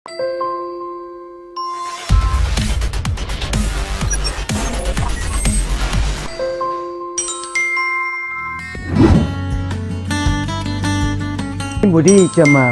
บูดี้จะมา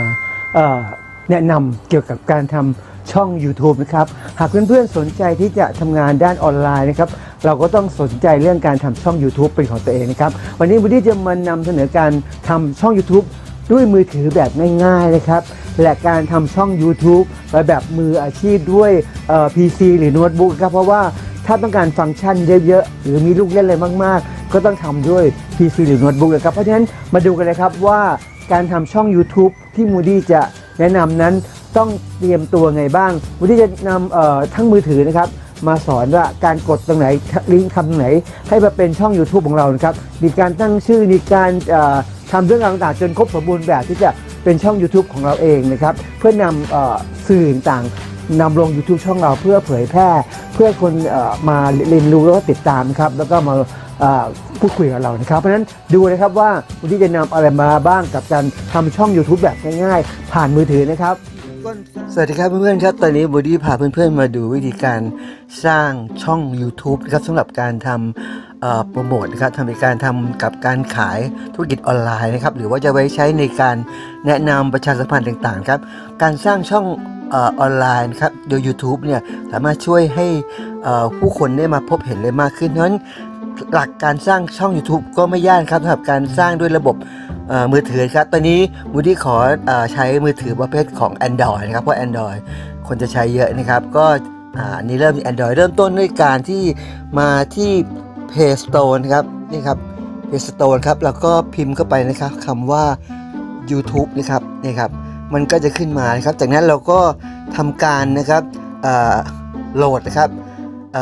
แนะนำเกี่ยวกับการทำช่อง YouTube นะครับ หากเพื่อนๆสนใจที่จะทำงานด้านออนไลน์นะครับ เราก็ต้องสนใจเรื่องการทำช่อง YouTube เป็นของตัวเองนะครับ วันนี้บูดี้จะมานำเสนอการทำช่อง YouTube ด้วยมือถือแบบง่ายๆนะครับ และการทำช่อง YouTube ไปแบบมืออาชีพด้วยเอ่อ PC หรือโน้ตบุ๊กครับเพราะว่าถ้าต้องการฟังก์ชันเยอะๆ หรือมีลูกเล่นอะไรมากๆ ก็ต้องทำด้วย PC หรือโน้ตบุ๊กนะครับ เพราะฉะนั้นมาดูกันเลยครับว่าการทำช่อง YouTube ที่มูดี้จะแนะนำนั้นต้องเตรียมตัวไงบ้างมูดี้จะนำเอ่อทั้งมือถือนะครับมาสอนว่าการกดตรงไหนลิงก์คำตรงไหน ให้มาเป็นช่อง YouTube ของเรานะครับ มีการตั้งชื่อมีการทำเรื่องราวต่างๆจนครบสมบูรณ์แบบที่จะ เป็นช่อง YouTube ของเราเองนะครับ เพื่อนำออสื่อต่างนำลง YouTube ช่องเราเพื่อเผยแพร่ เพื่อคนออมาเรียนรู้แล้วก็ติดตามครับ แล้วก็มาพูดคุยกับเรานะครับ เพราะฉะนั้นดูนะครับว่าวันนี้จะนำอะไรมาบ้างกับการทำช่อง YouTube แบบง่ายๆ ผ่านมือถือนะครับ สวัสดีครับเพื่อนๆครับ ตอนนี้บูดี้พาเพื่อนๆมาดูวิธีการสร้างช่อง YouTube นะครับสำหรับการทำ โปรโมทนะครับทำในการทำกับการขายธุรกิจออนไลน์นะครับ หรือว่าจะไว้ใช้ในการแนะนำประชาสัมพันธ์ต่างๆครับ การสร้างช่องออนไลน์ครับโดย YouTube เนี่ยสามารถช่วยให้ผู้คนได้มาพบเห็นเลยมากขึ้นเพราะฉะนั้นหลักการสร้างช่อง YouTube ก็ไม่ยากครับสำหรับการสร้างด้วยระบบมือถือครับ ตอนนี้มูดี้ขออใช้มือถือประเภทของ Android นะครับ เพราะ Android คนจะใช้เยอะนะครับ ก็อันนี้เริ่ม Android เริ่มต้นด้วยการที่มาที่ Play Store นะครับนี่ครับ Play Store ครับแล้วก็พิมพ์เข้าไปนะครับคำว่า YouTube นะครับนี่ครับมันก็จะขึ้นมานะครับ จากนั้นเราก็ทำการนะครับโหลดนะครับ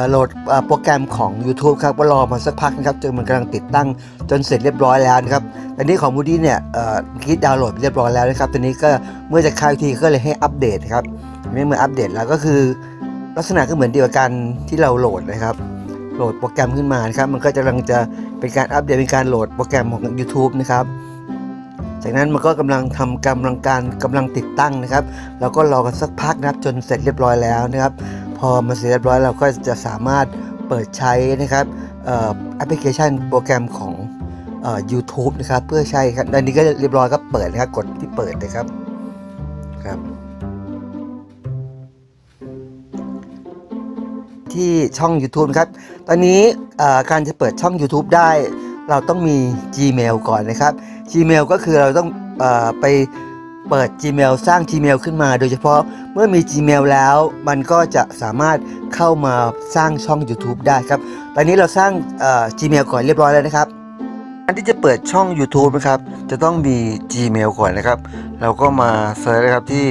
โหลดโปรแกรมของ YouTube ครับก็รอมาสักพักนะครับจนมันกำลังติดตั้งจนเสร็จเรียบร้อยแล้วนะครับตอนนี้ของ Moody เนี่ยคิดดาวน์โหลดไปเรียบร้อยแล้วนะครับตอนนี้ก็เมื่อจะเข้าอีกทีก็เลยให้อัปเดตครับไม่เมื่ออัปเดตแล้วก็คือ ลักษณะก็เหมือนเดียวกับการที่เราโหลดนะครับ โหลดโปรแกรมขึ้นมานะครับมันก็จะกำลังจะเป็นการอัปเดตเป็นการโหลดโปรแกรมของ YouTube นะครับจากนั้นมันก็กำลังทำกำลังการกำลังติดตั้งนะครับเราก็รอกันสักพักนะครับจนเสร็จเรียบร้อยแล้วนะครับ พอมาเสร็จเรียบร้อยเราก็จะสามารถเปิดใช้นะครับแอปพลิเคชันโปรแกรมของเอ่อ YouTube นะครับเพื่อใช้ครับอันนี้ก็เรียบร้อยก็เปิดนะครับกดที่เปิดนะครับครับ ที่ช่อง YouTube ครับ ตอนนี้การจะเปิดช่อง YouTube ได้ เราต้องมี Gmail ก่อนนะครับ Gmail ก็คือเราต้องอไปเปิด Gmail สร้าง Gmail ขึ้นมา โดยเฉพาะเมื่อมี Gmail แล้ว มันก็จะสามารถเข้ามาสร้างช่อง YouTube ได้ครับ ตอนนี้เราสร้าง Gmail ก่อนเรียบร้อยแล้วนะครับการที่จะเปิดช่อง YouTube นะครับ จะต้องมี Gmail ก่อนนะครับ เราก็มาเซิร์ชนะครับที่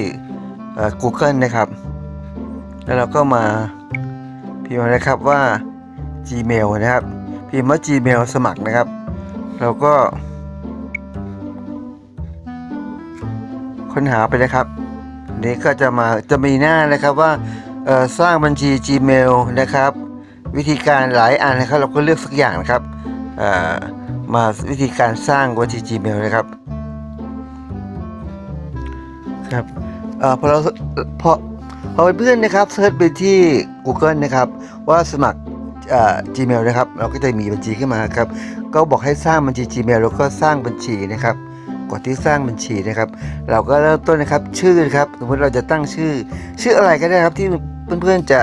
Google นะครับ แล้วเราก็มา พิมพ์นะครับว่า Gmail นะครับ พิมพ์ว่า Gmail สมัครนะครับ เราก็ ค้นหาไปเลยครับอันนี้ก็จะมาจะมีหน้านะครับว่าเอ่อสร้างบัญชี Gmail นะครับ วิธีการหลายอันนะครับ เราก็เลือกสักอย่างนะครับเอ่อมาวิธีการสร้างบัญชี Gmail นะครับครับเอ่อพอเราพอ พอเพื่อนๆนะครับเซิร์ชไปที่ Google นะครับว่าสมัครอ่อ Gmail นะครับ เราก็จะมีบัญชีขึ้นมาครับ ก็บอกให้สร้างบัญชี Gmail แล้วก็สร้างบัญชีนะครับกดที่สร้างบัญชีนะครับ เราก็เริ่มต้นนะครับชื่อครับสมมติเราจะตั้งชื่อ ชื่ออะไรก็ได้ครับที่เพื่อนๆจะ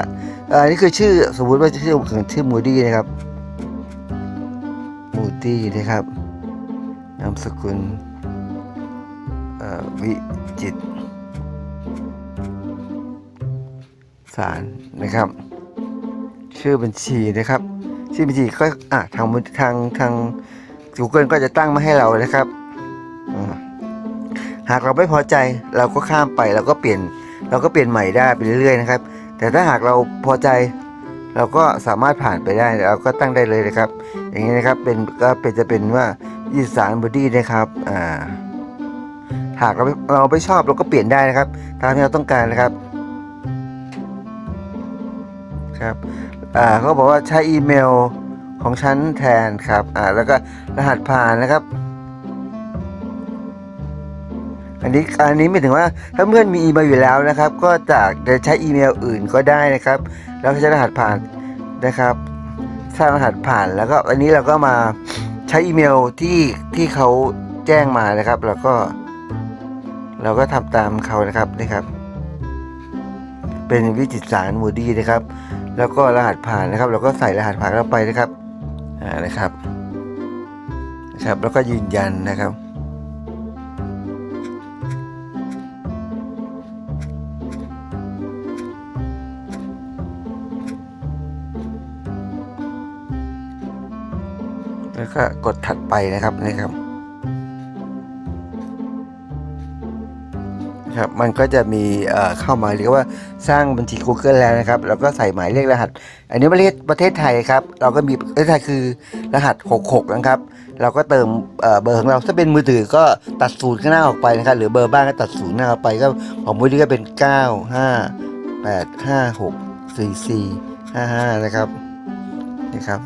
อ่อนี่คือชื่อสมมุติว่าชื่อของชื่อมูดี้นะครับมูดี้นะครับนามสกุลวิจิต สารนะครับ ชื่อบัญชีนะครับ ชื่อบัญชีก็อะทางทางทาง Google ก็จะตั้งมาให้เรานะครับหากเราไม่พอใจเราก็ข้ามไปเราก็เปลี่ยน เราก็เปลี่ยนใหม่ได้ไปเรื่อยๆนะครับ แต่ถ้าหากเราพอใจ เราก็สามารถผ่านไปได้เราก็ตั้งได้เลยนะครับ อย่างนี้นะครับเป็นก็เป็นจะเป็นว่ายี่สารบอดี้นะครับอ่าหากเราเราไม่ชอบเราก็เปลี่ยนได้นะครับ ตามที่เราต้องการนะครับ ครับอ่าเขาบอกว่าใช้อีเมลของฉันแทนครับอ่าแล้วก็รหัสผ่านนะครับอันนี้อันนี้ไม่ถึงว่าถ้าเพื่อนมีอีเมลอยู่แล้วนะครับ ก็จากจะใช้อีเมลอื่นก็ได้นะครับ แล้วก็ใช้รหัสผ่านนะครับสร้างรหัสผ่านแล้วก็อันนี้เราก็มาใช้อีเมลที่ที่เขาแจ้งมานะครับ แล้วก็ เราก็ทำตามเขานะครับนี่ครับ เป็นวิจิตรสารมูดี้นะครับ แล้วก็รหัสผ่านนะครับ เราก็ใส่รหัสผ่านเข้าไปนะครับอ่านะครับนะครับ แล้วก็ยืนยันนะครับแล้วก็กดถัดไปนะครับนี่ครับ ครับมันก็จะมีเข้ามาเรียกว่าสร้างบัญชี Google แล้วนะครับ แล้วก็ใส่หมายเลขรหัส อันนี้ประเทศประเทศไทยครับ เราก็มีประเทศไทยคือรหัส 66 นะครับ เราก็เติมเบอร์ของเราถ้าเป็นมือถือก็ตัดศูนย์ข้างหน้าออกไปนะครับ หรือเบอร์บ้านก็ตัดศูนย์หน้าออกไปก็ของมือถือก็เป็น 9 5 8 5 6 4 4 5 5 นะครับนี่ครับ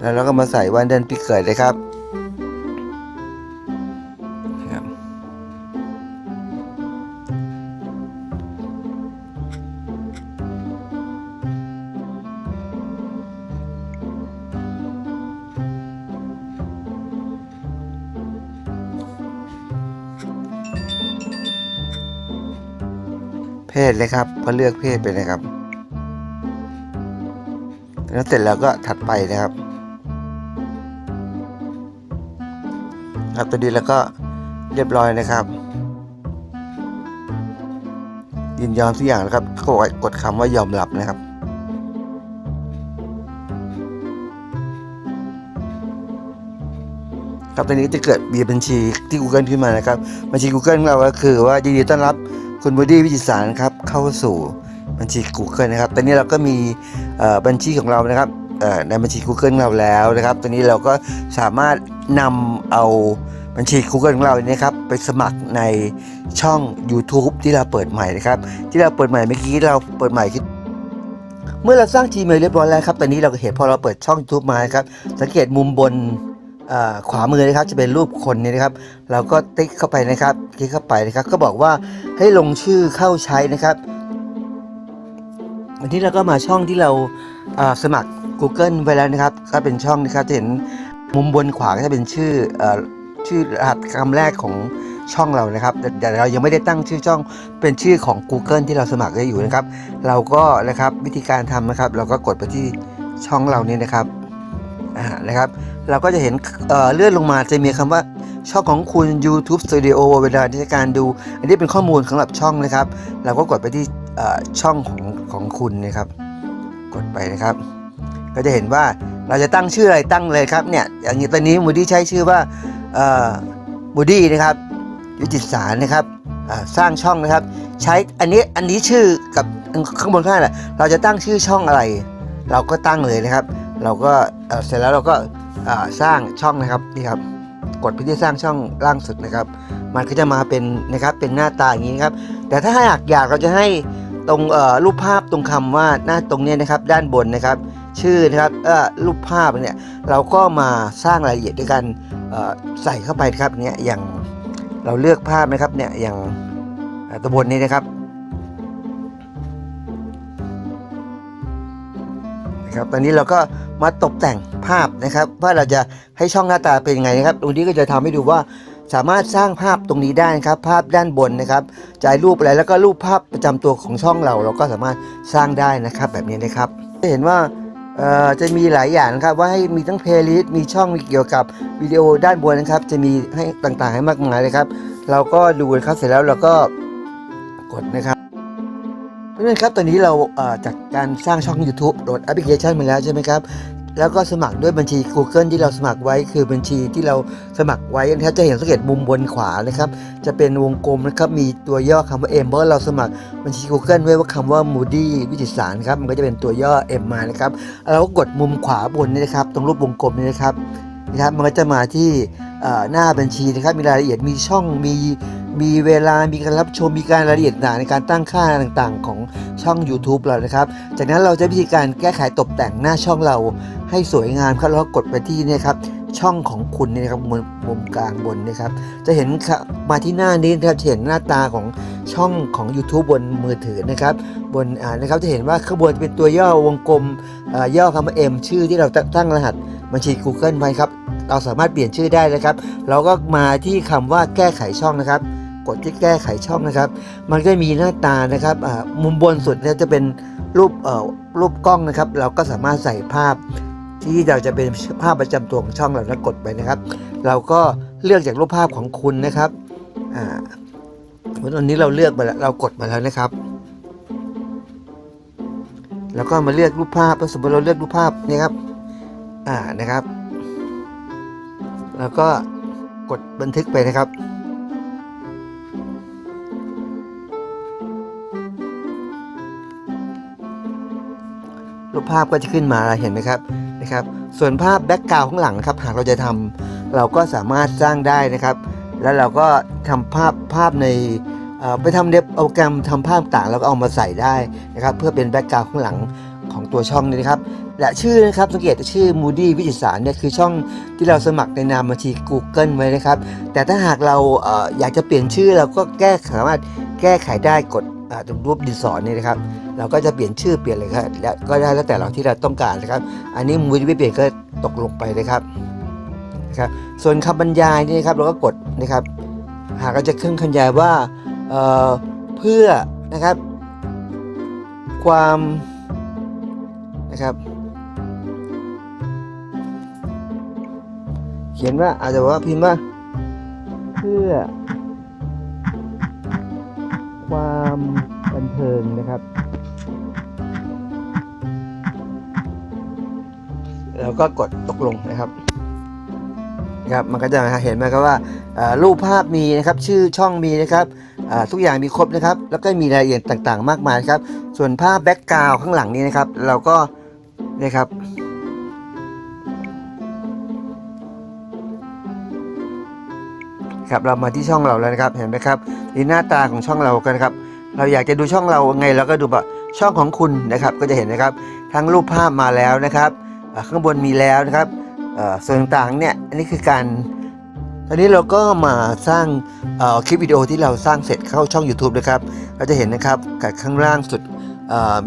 แล้วเราก็มาใส่วันเดือนปีเกิดเลยครับ เพศเลยครับก็เลือกเพศไปนะครับ แล้วเสร็จแล้วก็ถัดไปนะครับ ครับตอนนี้แล้วก็เรียบร้อยนะครับยินยอมทุกอย่างแล้วครับก็กดคำว่ายอมรับนะครับ ครับตอนนี้จะเกิดมีบัญชีที่ Google ขึ้นมานะครับ บัญชี Google ของเราก็คือว่ายินดีต้อนรับ คุณบูดี้วิจิตรสารครับเข้าสู่บัญชี Google นะครับ ตอนนี้เราก็มีบัญชีของเรานะครับในบัญชี Google ของเราแล้วนะครับ ตอนนี้เราก็สามารถนำเอาบัญชี Google ของเราเนี่ยครับไปสมัครในช่อง YouTube ที่เราเปิดใหม่นะครับ ที่เราเปิดใหม่เมื่อกี้เราเปิดใหม่คือเมื่อเราสร้าง Gmail เรียบร้อยแล้วครับ ตอนนี้เราก็เห็นพอเราเปิดช่อง YouTube มาครับ สังเกตมุมบน ขวามือนะครับจะเป็นรูปคนนี่นะครับ เราก็ติ๊กเข้าไปนะครับคลิกเข้าไปนะครับ ก็บอกว่าให้ลงชื่อเข้าใช้นะครับวันนี้เราก็มาช่องที่เราสมัคร Google ไว้แล้วนะครับ ก็เป็นช่องนะครับจะเห็นมุมบนขวาก็จะเป็นชื่ออชื่อรหัสคำแรกของช่องเรานะครับแต่เรายังไม่ได้ตั้งชื่อช่องเป็นชื่อของ Google ที่เราสมัครได้อยู่นะครับ เราก็นะครับวิธีการทำนะครับ เราก็กดไปที่ช่องเรานี่นะครับ อ่านะครับ เราก็จะเห็นเเลื่อนลงมาจะมีคำว่าช่องของคุณ YouTube Studio เวลาที่การดู อันนี้เป็นข้อมูลสำหรับช่องนะครับ เราก็กดไปที่ช่องของของคุณนะครับ กดไปนะครับ ก็จะเห็นว่าเราจะตั้งชื่ออะไรตั้งเลยครับเนี่ยอย่างนี้ตอนนี้มูดี้ใช้ชื่อว่ามูดี้นะครับยุติสารนะครับสร้างช่องนะครับ ใช้อันนี้อันนี้ชื่อกับข้างบนข้างหน้าแหละเราจะตั้งชื่อช่องอะไร เราก็ตั้งเลยนะครับ เราก็เสร็จแล้วเราก็สร้างช่องนะครับนี่ครับกดไปที่สร้างช่องล่างสุดนะครับ มันก็จะมาเป็นนะครับเป็นหน้าตาอย่างนี้ครับ แต่ถ้าอยากอยากเราจะให้ตรงรูปภาพตรงคำว่าหน้าตรงนี้นะครับ ด้านบนนะครับ ชื่อนะครับเออรูปภาพเนี่ยเราก็มาสร้างรายละเอียดด้วยกันใส่เข้าไปครับเนี่ยอย่างเราเลือกภาพนะครับเนี่ยอย่างตัวบนนี้นะครับ นะครับตอนนี้เราก็มาตกแต่งภาพนะครับว่าเราจะให้ช่องหน้าตาเป็นยังไงนะครับตรงนี้ก็จะทำให้ดูว่าสามารถสร้างภาพตรงนี้ได้นะครับ ภาพด้านบนนะครับจะให้รูปอะไรแล้วก็รูปภาพประจำตัวของช่องเรา เราก็สามารถสร้างได้นะครับแบบนี้นะครับจะเห็นว่าจะมีหลายอย่างนะครับว่าให้มีทั้งเพลย์ลิสต์มีช่องมีเกี่ยวกับวิดีโอด้านบนนะครับ จะมีให้ต่างๆให้มากมายเลยครับ เราก็ดูนะครับเสร็จแล้วเราก็กดนะครับ พื่อนครับตอนนี้เราจากการสร้างช่อง YouTube โหลดแอปพลิเคชันมาแล้วใช่ไหมครับ แล้วก็สมัครด้วยบัญชี Google ที่เราสมัครไว้คือบัญชีที่เราสมัครไว้นะครับจะเห็นสังเกตมุมบนขวานะครับ จะเป็นวงกลมนะครับมีตัวย่อคำว่า M เพราะเราสมัครบัญชี Google ไว้ว่าคำว่า Moody วิจิตสารครับมันก็จะเป็นตัวย่อ M มานะครับเราก็กดมุมขวาบนนี่นะครับ ตรงรูปวงกลมนี่นะครับนะครับมันก็จะมาที่ หน้าบัญชีนะครับมีรายละเอียดมีช่องมีมีเวลา มีการรับชม มีการรายละเอียดต่างในการตั้งค่าต่างๆ ของช่อง YouTube เรานะครับ จากนั้นเราจะวิธีการแก้ไขตกแต่งหน้าช่องเราให้สวยงามครับแล้วก็กดไปที่เนี่ยครับ ช่องของคุณนี่นะครับมุมมุมกลางบนนะครับจะเห็นมาที่หน้านี้นะครับจะเห็นหน้าตาของช่องของ YouTube บนมือถือนะครับบนอ่านะครับจะเห็นว่าข้างบนจะเป็นตัวย่อวงกลมย่อคำว่า M ชื่อที่เราตั้งรหัสบัญชี Google ไว้ครับเราสามารถเปลี่ยนชื่อได้นะครับ เราก็มาที่คำว่าแก้ไขช่องนะครับ กดที่แก้ไขช่องนะครับ มันก็มีหน้าตานะครับมุมบนสุดเนี่ยจะเป็นรูปรูปกล้องนะครับ เราก็สามารถใส่ภาพ ที่เราจะเป็นภาพประจำตัวของช่องเราแล้วกดไปนะครับ เราก็เลือกจากรูปภาพของคุณนะครับอ่าวันนี้เราเลือกมาแล้วเรากดมาแล้วนะครับ แล้วก็มาเลือกรูปภาพสมมติเราเลือกรูปภาพนี่ครับอ่านะครับ แล้วก็กดบันทึกไปนะครับรูปภาพก็จะขึ้นมาเห็นไหมครับ นะครับ ส่วนภาพแบ็กกราวข้างหลังครับหากเราจะทำเราก็สามารถสร้างได้นะครับ แล้วเราก็ทำภาพภาพในไปทำเดบโปรแกรมทำภาพต่างแล้วก็เอามาใส่ได้นะครับ เพื่อเป็นแบ็กกราวข้างหลังของตัวช่องนี้นะครับ และชื่อนะครับสังเกตชื่อ Moody วิจิตรสารเนี่ยคือช่องที่เราสมัครในนามบัญชี Google ไว้นะครับ แต่ถ้าหากเราอยากจะเปลี่ยนชื่อเราก็แก้สามารถแก้ไขได้กด รงรูปดินสอนี่นะครับ เราก็จะเปลี่ยนชื่อเปลี่ยนเลยครับแล้วก็ได้แล้วแต่เราที่เราต้องการนะครับ อันนี้มูลที่ไม่เปลี่ยนก็ตกลงไปนะครับนะครับ ส่วนคำบรรยายนี่นะครับเราก็กดนะครับ หากเราจะขึ้นคำบรรยายว่าเอ่อเพื่อนะครับ ความนะครับเขียนว่าอาจจะว่าพิมพ์ว่าเพื่อ ความบันเทิงนะครับ แล้วก็กดตกลงนะครับนะครับมันก็จะเห็นไหมครับว่ารูปภาพมีนะครับชื่อช่องมีนะครับทุกอย่างมีครบนะครับ แล้วก็มีรายละเอียดต่างๆ มากมายครับ ส่วนภาพแบ็กกราวข้างหลังนี้นะครับ เราก็นะครับครับเรามาที่ช่องเราแล้วนะครับเห็นไหมครับนี่หน้าตาของช่องเรากันครับ เราอยากจะดูช่องเราไงเราก็ดูแบบช่องของคุณนะครับ ก็จะเห็นนะครับ ทั้งรูปภาพมาแล้วนะครับข้างบนมีแล้วนะครับส่วนต่างๆเนี่ยอันนี้คือการตอนนี้เราก็มาสร้างคลิปวิดีโอที่เราสร้างเสร็จเข้าช่อง YouTube นะครับ เราจะเห็นนะครับกับข้างล่างสุด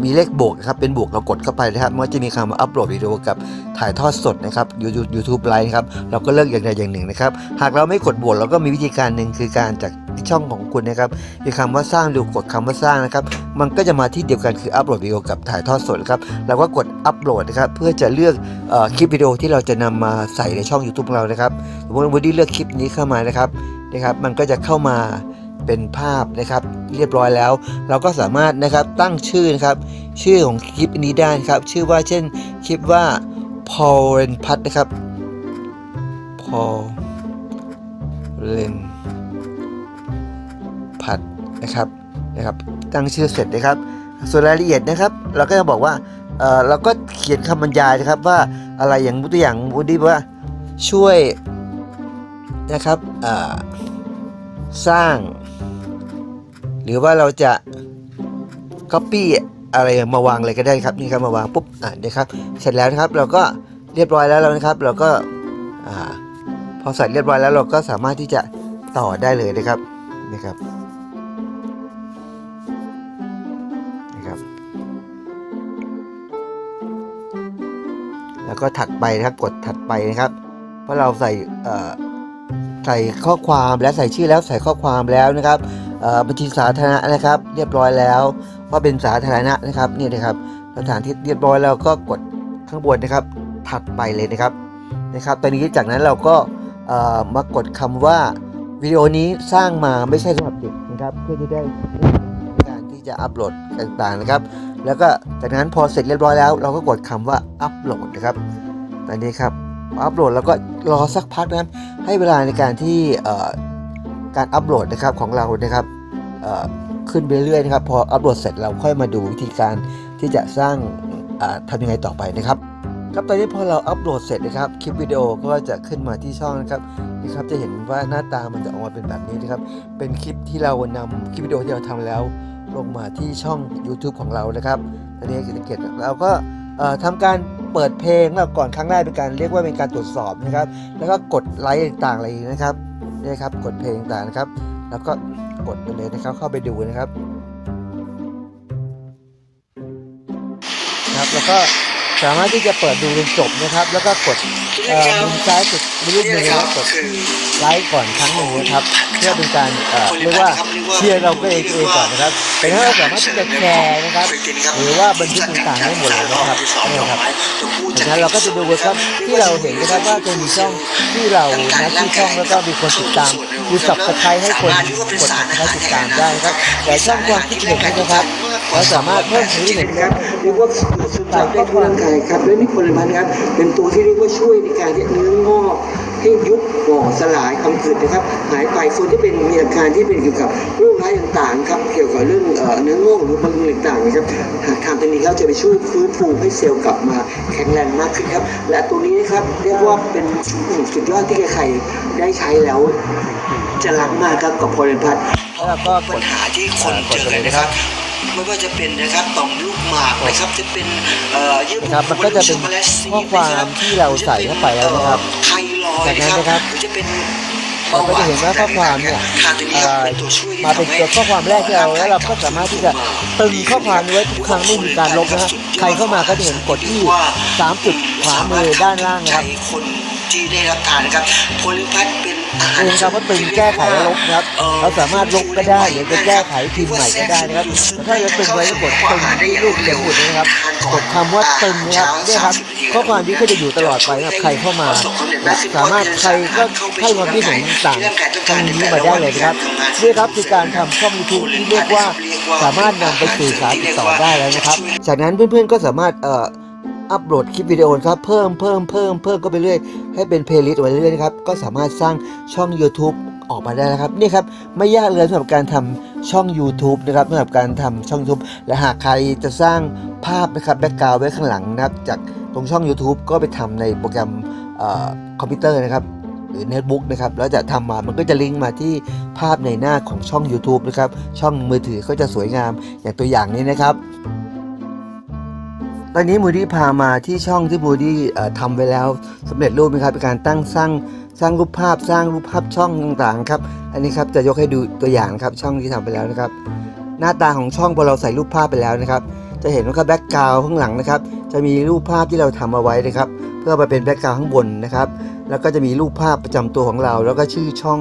มีเลขบวกนะครับเป็นบวกเรากดเข้าไปนะครับมันก็จะมีคำว่าอัปโหลดวิดีโอกับถ่ายทอดสดนะครับยูทูบไลฟ์ครับเราก็เลือกอย่างใดอย่างหนึ่งนะครับ หากเราไม่กดบวกเราก็มีวิธีการหนึ่งคือการจากช่องของคุณนะครับมีคำว่าสร้างดูกดคำว่าสร้างนะครับ มันก็จะมาที่เดียวกันคืออัปโหลดวิดีโอกับถ่ายทอดสดครับเราก็กดอัปโหลดนะครับเพื่อจะเลือกอคลิปวิดีโอที่เราจะนำมาใส่ในช่อง YouTube ของเรานะครับสมมติว่าวูดดี้เลือกคลิปนี้เข้ามานะครับนะครับ มันก็จะเข้ามา เป็นภาพนะครับ เรียบร้อยแล้ว เราก็สามารถนะครับตั้งชื่อนะครับ ชื่อของคลิปนี้ได้นะครับ ชื่อว่าเช่นคลิปว่า Paul เรนพัทนะครับ Paul เรนพัทนะครับนะครับ ตั้งชื่อเสร็จนะครับ ส่วนรายละเอียดนะครับ เราก็จะบอกว่าเออเราก็เขียนคำบรรยายนะครับว่าอะไรอย่างตัวอย่างวูดดี้ว่าช่วยนะครับเออสร้าง หรือว่าเราจะ copy อะไรมาวางเลยก็ได้ครับนี่ครับมาวางปุ๊บอ่าเดี๋ยวครับเสร็จแล้วนะครับเราก็เรียบร้อยแล้วนะครับ เราก็อ่าพอใส่เรียบร้อยแล้วเราก็สามารถที่จะต่อได้เลยนะครับนะครับนะครับแล้วก็ถัดไปนะครับกดถัดไปนะครับ เพราะเราใส่ใส่ข้อความและใส่ชื่อแล้วใส่ข้อความแล้วนะครับ บัญชีสาธารณะนะครับ เรียบร้อยแล้วว่าเป็นสาธารณะนะครับนี่นะครับสถานที่เรียบร้อยแล้วก็กดข้างบนนะครับ ถัดไปเลยนะครับนะครับ ตอนนี้จากนั้นเราก็มากดคำว่าวิดีโอนี้สร้างมาไม่ใช่สำหรับเด็กนะครับ เพื่อที่ได้การที่จะอัปโหลดต่างๆนะครับ แล้วก็จากนั้นพอเสร็จเรียบร้อยแล้ว เราก็กดคำว่าอัปโหลดนะครับตอนนี้ครับอัปโหลดแล้วก็รอสักพักนะครับให้เวลาในการที่ การอัปโหลดนะครับของเรานะครับขึ้นไปเรื่อยๆนะครับพออัปโหลดเสร็จเราค่อยมาดูวิธีการที่จะสร้างทำยังไงต่อไปนะครับครับตอนนี้พอเราอัปโหลดเสร็จนะครับคลิปวิดีโอก็จะขึ้นมาที่ช่องนะครับนี่ครับจะเห็นว่าหน้าตามันจะออกมาเป็นแบบนี้นะครับ เป็นคลิปที่เรานำคลิปวิดีโอที่เราทำแล้ว ลงมาที่ช่อง YouTube ของเรานะครับตอนนี้กิจเกตเราก็เอ่อทำการเปิดเพลงแล้วก่อนครั้งแรกเป็นการเรียกว่าเป็นการตรวจสอบนะครับ แล้วก็กดไลค์ต่างๆอะไรนะครับ นี่ครับกดเพลงต่างนะครับ แล้วก็กดไปเลยนะครับ เข้าไปดูนะครับ ครับแล้วก็ สามารถที่จะเปิดดูจนจบนะครับ แล้วก็กดมุมซ้ายสุดรูปหนึ่งแล้วกดไลค์ก่อนครั้งหนึ่งนะครับ เพื่อเป็นการเอ่อเรียกว่าเชียร์เราก็เองเองก่อนนะครับแต่ถ้าเราสามารถที่จะแชร์นะครับหรือว่าบันทึกต่างๆได้หมดเลยนะครับนี่ครับดังนั้นเราก็จะดูครับที่เราเห็นนะครับว่าจะมีช่องที่เรานะที่ช่องแล้วก็มีคนติดตามคือสับสไครให้คนกดติดตามได้ครับแต่ช่องความคิดเห็นนะครับ เราสามารถเพิ่มความคิดเห็นครับเรียกว่าซึมซับได้ทั่วร่างกายครับและนี่ผลิตภัณฑ์ครับเป็นตัวที่เรียกว่าช่วยในการที่เนื้องอกให้ยุบห่อสลายความผืดนะครับ หายไปคนที่เป็นมีอาการที่เป็นเกี่ยวกับโรคร้ายต่างๆครับเกี่ยวกับเรื่องเอ่อเนื้องอกหรือมะเร็งต่างๆนะครับหากทำตัวนี้ครับจะไปช่วยฟื้นฟูให้เซลล์กลับมาแข็งแรงมากขึ้นครับ และตัวนี้นะครับเรียกว่าเป็นสุดยอดที่ใครๆได้ใช้แล้วจะรักมากครับกับผลิตภัณฑ์แล้วก็กปัดญหาที่คนเจอนะครับ ไม่ว่าจะเป็นนะครับต่อมลูกหมากนะครับจะเป็นเอ่อเยื่อบุนะครับมันก็จะเป็นข้อความที่เราใส่เข้าไปแล้วนะครับไทรอยจากนั้นนะครับหรือจะเป็นเราก็จะเห็นว่าข้อความเนี่ยทานตัวนี้เอ่ครับอเป็นตัวช่วยที่มาเป็นทำให้ตัวข้อความแรกที่เราแล้วเราก็สามารถที่จะตึงข้อความไว้ทุกครั้งไม่มีการลบนะฮะใครเข้ามาก็จะเห็นกดที่สามจุดขวามือด้านล่างนะครับใจคนที่ได้รับทานนะครับโพลิพัทเป็นอาหาร เองครับว่าตึงแก้ไขและลบนะครับเราสามารถลบก็ได้หรือจะแก้ไขพิมพ์ใหม่ก็ได้นะครับถ้าจะตึงไว้ก็กดตึงที่รูปเขียนบุตรนะครับกดคำว่าตึงนะครับเนี่ยครับข้อความนี้ก็จะอยู่ตลอดไปนะครับใครเข้ามาสามารถใครก็ให้ความคิดเห็นต่างๆตรงนี้มาได้เลยนะครับนี่ครับคือการทำช่องยูทูบที่เรียกว่าสามารถนำไปสื่อสารติดต่อได้แล้วนะครับ จากนั้นเพื่อนๆก็สามารถเอ่อ อัปโหลดคลิปวิดีโอครับเพิ่มเพิ่มเพิ่มเพิ่มก็ไปเรื่อยให้เป็นเพลย์ลิสต์ไว้เรื่อยๆนะครับก็สามารถสร้างช่อง YouTube ออกมาได้แล้วครับนี่ครับไม่ยากเลยสำหรับการทำช่อง YouTube นะครับสำหรับการทำช่อง YouTube และหากใครจะสร้างภาพนะครับแบ็กกราวไว้ข้างหลังนะครับจากตรงช่อง YouTube ก็ไปทำในโปรแกรมคอมพิวเตอร์นะครับหรือเน็ตบุ๊กนะครับแล้วจะทำมามันก็จะลิงก์มาที่ภาพในหน้าของช่อง YouTube นะครับช่องมือถือก็จะสวยงามอย่างตัวอย่างนี้นะครับ ตอนนี้มูดี้พามาที่ช่องที่มูดี้ทำไว้แล้วสำเร็จรูปนะครับเป็นการตั้งสร้างสร้างรูปภาพสร้างรูปภาพช่องต่างๆครับอันนี้ครับจะยกให้ดูตัวอย่างครับช่องที่ทำไปแล้วนะครับ หน้าตาของช่องพอเราใส่รูปภาพไปแล้วนะครับ จะเห็นว่าแบ็กกราวข้างหลังนะครับจะมีรูปภาพที่เราทำเอาไว้นะครับ เพื่อมาเป็นแบ็กกราวข้างบนนะครับ แล้วก็จะมีรูปภาพประจำตัวของเรา แล้วก็ชื่อช่อง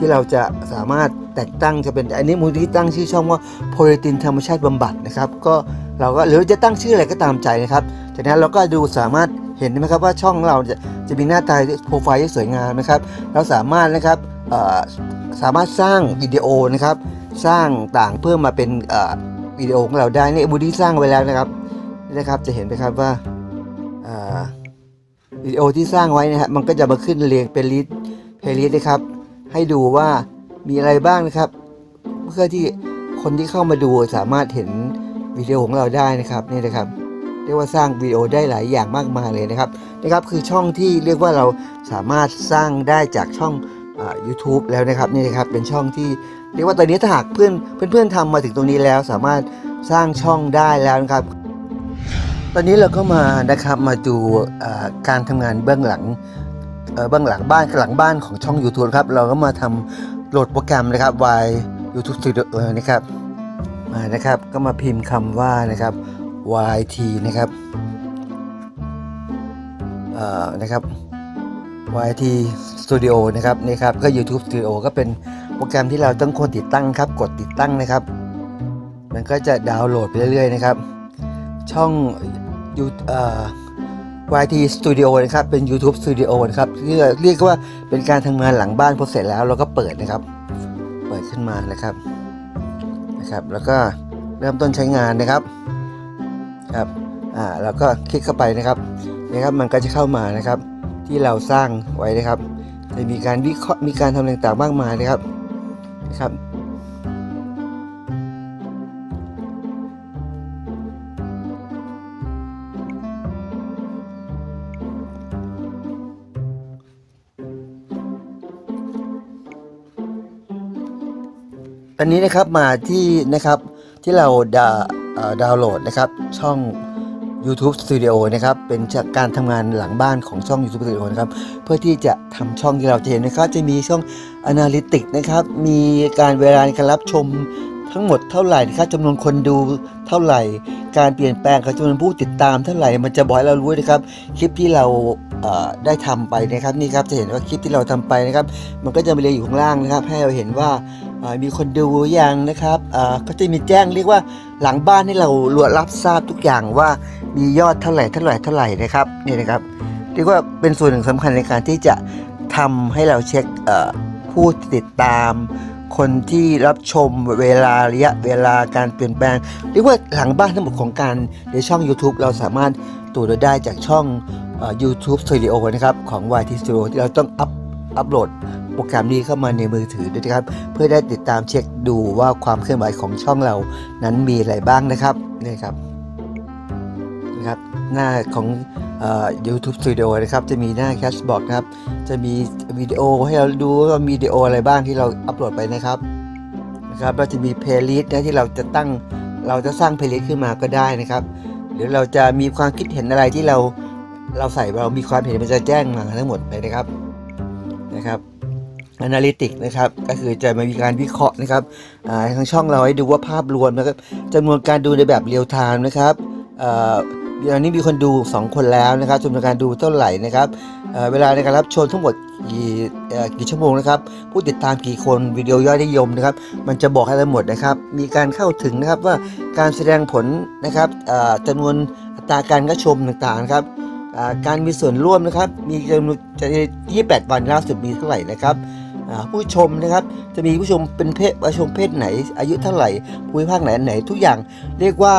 ที่เราจะสามารถแต่งตั้งจะเป็นอันนี้มูลที่ตั้งชื่อช่องว่าโพลิตินธรรมชาติบำบัดนะครับ ก็เราก็หรือจะตั้งชื่ออะไรก็ตามใจนะครับ จากนั้นเราก็ดูสามารถเห็นไหมครับว่าช่องเราจะจะมีหน้าตาโปรไฟล์ที่สวยงามนะครับ เราสามารถนะครับสามารถสร้างวิดีโอนะครับ สร้างต่างเพื่อมาเป็นวิดีโอของเราได้นี่บูดี้สร้างไว้แล้วนะครับนี่นะครับ จะเห็นไหมครับว่าวิดีโอที่สร้างไว้นะฮะมันก็จะมาขึ้นเรียงเป็นลิสต์เพลย์ลิสต์นะครับ ให้ดูว่ามีอะไรบ้างนะครับ เพื่อที่คนที่เข้ามาดูสามารถเห็นวิดีโอของเราได้นะครับนี่นะครับ เรียกว่าสร้างวิดีโอได้หลายอย่างมากมายเลยนะครับนะครับคือช่องที่เรียกว่าเราสามารถสร้างได้จากช่องยูทูบแล้วนะครับนี่นะครับเป็นช่องที่เรียกว่าตอนนี้ถ้าหากเพื่อนเพื่อนๆทำมาถึงตรงนี้แล้ว สามารถสร้างช่องได้แล้วนะครับ ตอนนี้เราก็มานะครับมาดูการทำงานเบื้องหลัง เบื้องหลังบ้านหลังบ้านของช่อง YouTube ครับ เราก็มาทำโหลดโปรแกรมนะครับ Y YouTube Studio เออนะครับมานะครับ ก็มาพิมพ์คำว่านะครับ YT นะครับเอ่อนะครับ YT Studio นะครับนี่ครับก็ YouTube Studio ก็เป็นโปรแกรมที่เราต้องควรติดตั้งครับ กดติดตั้งนะครับ มันก็จะดาวน์โหลดไปเรื่อยๆนะครับ ช่องยูเอ่อ YT Studio นะครับ เป็น YouTube Studio นะครับเรียกเรียกว่าเป็นการทำงานหลังบ้านพอเสร็จแล้วเราก็เปิดนะครับ เปิดขึ้นมานะครับนะครับ แล้วก็เริ่มต้นใช้งานนะครับครับอ่าแล้วก็คลิกเข้าไปนะครับนะครับ มันก็จะเข้ามานะครับ ที่เราสร้างไว้นะครับ จะมีการวิเคราะห์มีการทำต่างๆมากมายนะครับนะครับ อนนี้นะครับมาที่นะครับที่เราดาดาวน์โหลดนะครับช่อง YouTube Studio นะครับเป็นจากการทำงานหลังบ้านของช่อง YouTube Studio นะครับเพื่อที่จะทำช่องที่เราจะเห็นนะครับ จะมีช่อง Analytics นะครับมีการเวลาในการรับชมทั้งหมดเท่าไหร่นะครับจำนวนคนดูเท่าไหร่ การเปลี่ยนแปลงของจำนวนผู้ติดตามเท่าไหร่มันจะบอกให้เรารู้นะครับคลิปที่เราได้ทำไปนะครับนี่ครับจะเห็นว่าคลิปที่เราทำไปนะครับ มันก็จะมีเรียงอยู่ข้างล่างนะครับ ให้เราเห็นว่ามีคนดูยังนะครับก็จะมีแจ้งเรียกว่าหลังบ้านให้เรารวรับทราบทุกอย่างว่ามียอดเท่าไหร่เท่าไหร่เท่าไหร่นะครับนี่นะครับเรียกว่าเป็นส่วนหนึ่งสำคัญในการที่จะทำให้เราเช็คผู้ติดตาม คนที่รับชมเวลาระยะเวลาการเปลี่ยนแปลงเรียกว่าหลังบ้านทั้งหมดของการในช่อง YouTube เราสามารถตรวจได้จากช่อง YouTube Studio นะครับของ YT Studio ที่เราต้องอัพอัพโหลดโปรแกรมนี้เข้ามาในมือถือด้วยนะครับ เพื่อได้ติดตามเช็คดูว่าความเคลื่อนไหวของช่องเรานั้นมีอะไรบ้างนะครับนี่ครับ หน้าของอ YouTube Studio นะครับ จะมีหน้า Cashbox นะครับ จะมีวิดีโอให้เราดูว่ามีวิดีโออะไรบ้างที่เราอัปโหลดไปนะครับนะครับเราจะมี playlist นะที่เราจะตั้งเราจะสร้าง playlist ขึ้นมาก็ได้นะครับ หรือเราจะมีความคิดเห็นอะไรที่เราเราใส่เรามีความเห็นมันจะแจ้งมาทั้งหมดเลยนะครับนะครับ Analytics นะครับก็คือจะมามีการวิเคราะห์นะครับทางช่องเราให้ดูว่าภาพรวมนะครับจำนวนการดูในแบบเรียลไทม์นะครับ เอ่อตอนนี้มีคนดู 2 คนแล้วนะครับจำนวนการดูเท่าไหร่นะครับเเวลาในการรับชมทั้งหมดกี่กี่ชั่วโมงนะครับ ผู้ติดตามกี่คนวิดีโอยอดนิยมนะครับ มันจะบอกให้เราหมดนะครับ มีการเข้าถึงนะครับว่าการแสดงผลนะครับจำนวนอัตราการเข้าชมต่างๆนะครับการมีส่วนร่วมนะครับ มีจำนวนจะ28 วันล่าสุดมีเท่าไหร่นะครับผู้ชมนะครับจะมีผู้ชมเป็นเพศผู้ชมเพศไหน อายุเท่าไหร่ภูมิภาคไหนไหนทุกอย่างเรียกว่า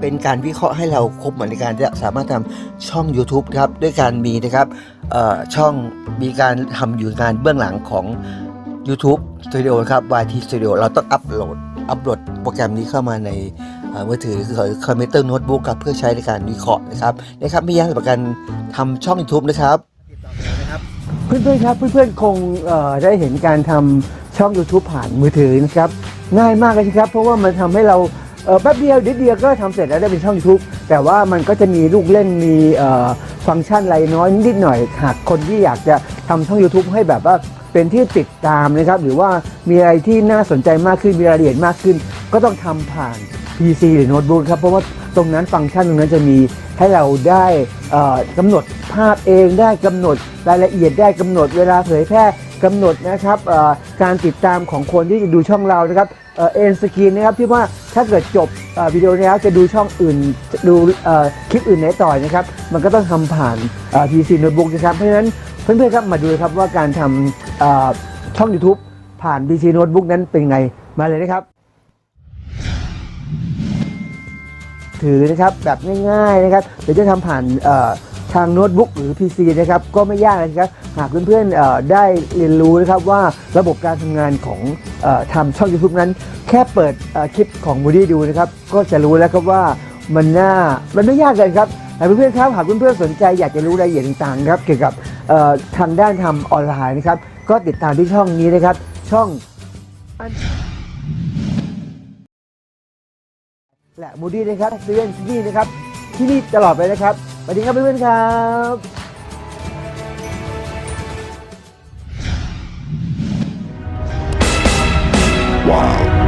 เป็นการวิเคราะห์ให้เราครบเหมือนในการจะสามารถทำช่อง YouTube ครับด้วยการมีนะครับเอ่อช่องมีการทำอยู่งานเบื้องหลังของ YouTube Studio ครับ YT Studio เราต้องอัปโหลดอัปโหลดโปรแกรมนี้เข้ามาในมือถือคือคอมพิวเตอร์โน้ตบุ๊กครับเพื่อใช้ในการวิเคราะห์นะครับนะครับมียางสำหรับการทำช่อง YouTube นะครับเพื่อนๆครับเพื่อนๆคงเอ่อได้เห็นการทำช่อง YouTube ผ่านมือถือนะครับง่ายมากเลยครับ เพราะว่ามันทำให้เรา เออแป๊บเดียวนิดเดียวก็ทำเสร็จแล้วได้เป็นช่อง YouTube แต่ว่ามันก็จะมีลูกเล่นมีเอ่อฟังก์ชันอะไรน้อยนิดหน่อยหากคนที่อยากจะทำช่อง YouTube ให้แบบว่าเป็นที่ติดตามนะครับ หรือว่ามีอะไรที่น่าสนใจมากขึ้นมีรายละเอียดมากขึ้น ก็ต้องทำผ่าน PC หรือโน้ตบุ๊กครับเพราะว่าตรงนั้นฟังก์ชันตรงนั้นจะมีให้เราได้เอ่อกำหนดภาพเองได้กำหนดรายละเอียดได้กำหนดเวลาเผยแพร่กำหนดนะครับเอ่อการติดตามของคนที่จะดูช่องเรานะครับ เอ็นสกรีนนะครับที่ว่าถ้าเกิดจบวิดีโอนี้แล้วจะดูช่องอื่นดูคลิปอื่นไหนต่อนะครับ มันก็ต้องทำผ่านเอ่อ PC โน้ตบุ๊กนะครับ เพราะฉะนั้นเพื่อนๆครับมาดูครับว่าการทำช่อง YouTube ผ่าน PC โน้ตบุ๊กนั้นเป็นไงมาเลยนะครับ ถือนะครับแบบง่ายๆนะครับเดี๋ยวจะทำผ่านอ ทางโน้ตบุ๊กหรือ PC นะครับก็ไม่ยากนะครับหากเพื่อนๆได้เรียนรู้นะครับว่าระบบการทำงานของออทำช่อง YouTube นั้น แค่เปิดคลิปของบูดี้ดูนะครับก็จะรู้แล้วครับว่ามันน่ามันไม่ยากเลยครับแต่เพื่อนๆครับหากเพื่อนๆสนใจอยากจะรู้รายละเอียดต่างๆครับเกี่ยวกับทางด้านทำออนไลน์นะครับก็ติดตามที่ช่องนี้นะครับช่องและมูดี้นะครับเรียนที่นี่นะครับที่นี่ตลอดไปนะครับ วัสดีครับเพื่อนๆครับ Wow.